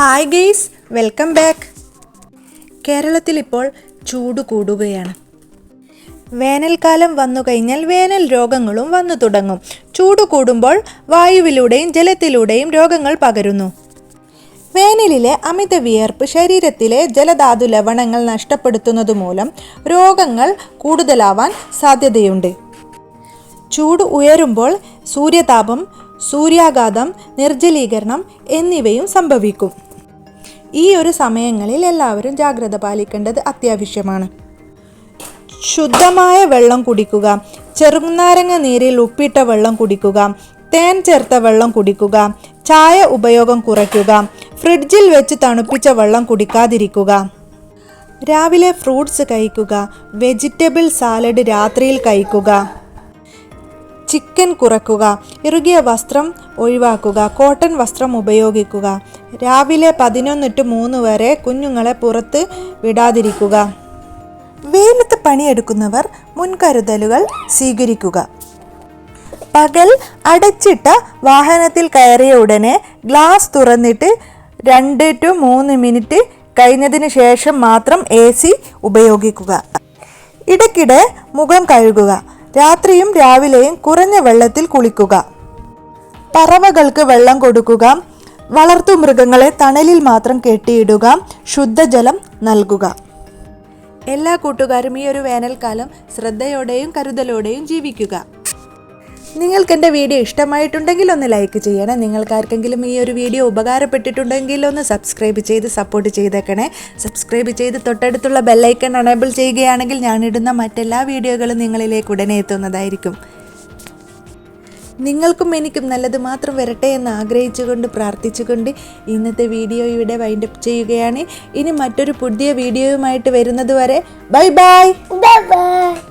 Hi guys welcome back കേരളത്തിൽ ഇപ്പോൾ ചൂട് കൂടുകയാണ്. വേനൽക്കാലം വന്നു കഴിഞ്ഞാൽ വേനൽ രോഗങ്ങളും വന്നു തുടങ്ങും. ചൂട് കൂടുമ്പോൾ വായുവിലൂടെയും ജലത്തിലൂടെയും രോഗങ്ങൾ പകരുന്നു. വേനലിലെ അമിത വിയർപ്പ് ശരീരത്തിലെ ജലധാതു ലവണങ്ങൾ നഷ്ടപ്പെടുത്തുന്നത് മൂലം രോഗങ്ങൾ കൂടുതലാവാൻ സാധ്യതയുണ്ട്. ചൂട് ഉയരുമ്പോൾ സൂര്യതാപം സൂര്യാഘാതം നിർജലീകരണം എന്നിവയും സംഭവിക്കും. ഈ ഒരു സമയങ്ങളിൽ എല്ലാവരും ജാഗ്രത പാലിക്കേണ്ടത് അത്യാവശ്യമാണ്. ശുദ്ധമായ വെള്ളം കുടിക്കുക. ചെറുനാരങ്ങ നീരിൽ ഉപ്പിട്ട വെള്ളം കുടിക്കുക. തേൻ ചേർത്ത വെള്ളം കുടിക്കുക. ചായ ഉപയോഗം കുറയ്ക്കുക. ഫ്രിഡ്ജിൽ വെച്ച് തണുപ്പിച്ച വെള്ളം കുടിക്കാതിരിക്കുക. രാവിലെ ഫ്രൂട്ട്സ് കഴിക്കുക. വെജിറ്റബിൾ സാലഡ് രാത്രിയിൽ കഴിക്കുക. ചിക്കൻ കുറയ്ക്കുക ഇറുകിയ വസ്ത്രം ഒഴിവാക്കുക. കോട്ടൺ വസ്ത്രം ഉപയോഗിക്കുക. രാവിലെ പതിനൊന്ന് ടു മൂന്ന് വരെ കുഞ്ഞുങ്ങളെ പുറത്ത് വിടാതിരിക്കുക. വെയിലത്ത് പണിയെടുക്കുന്നവർ മുൻകരുതലുകൾ സ്വീകരിക്കുക. പകൽ അടച്ചിട്ട വാഹനത്തിൽ കയറിയ ഉടനെ ഗ്ലാസ് തുറന്നിട്ട് രണ്ട് ടു മൂന്ന് മിനിറ്റ് കഴിഞ്ഞതിന് ശേഷം മാത്രം എ സി ഉപയോഗിക്കുക. ഇടയ്ക്കിടെ മുഖം കഴുകുക. രാത്രിയും രാവിലെയും കുറഞ്ഞ വെള്ളത്തിൽ കുളിക്കുക. പറവകൾക്ക് വെള്ളം കൊടുക്കുക. വളർത്തുമൃഗങ്ങളെ തണലിൽ മാത്രം കെട്ടിയിടുക ശുദ്ധജലം നൽകുക. എല്ലാ കൂട്ടുകാരും ഈ ഒരു വേനൽക്കാലം ശ്രദ്ധയോടെയും കരുതലോടെയും ജീവിക്കുക. നിങ്ങൾക്ക് എന്റെ വീഡിയോ ഇഷ്ടമായിട്ടുണ്ടെങ്കിൽ ഒന്ന് ലൈക്ക് ചെയ്യണേ. നിങ്ങൾക്ക് ആർക്കെങ്കിലും ഈ ഒരു വീഡിയോ ഉപകാരപ്പെട്ടിട്ടുണ്ടെങ്കിൽ ഒന്ന് സബ്സ്ക്രൈബ് ചെയ്ത് സപ്പോർട്ട് ചെയ്തേക്കണേ. സബ്സ്ക്രൈബ് ചെയ്ത് തൊട്ടടുത്തുള്ള ബെല്ലൈക്കൺ അണേബിൾ ചെയ്യുകയാണെങ്കിൽ ഞാനിടുന്ന മറ്റെല്ലാ വീഡിയോകളും നിങ്ങളിലേക്ക് ഉടനെ എത്തുന്നതായിരിക്കും. നിങ്ങൾക്കും എനിക്കും നല്ലത് മാത്രം വരട്ടെ എന്ന് ആഗ്രഹിച്ചുകൊണ്ട് പ്രാർത്ഥിച്ചുകൊണ്ട് ഇന്നത്തെ വീഡിയോ ഇവിടെ വൈൻഡ് അപ്പ് ചെയ്യുകയാണ് ഇനി മറ്റൊരു പുതിയ വീഡിയോയുമായിട്ട് വരുന്നത് വരെ ബൈ ബൈ bye.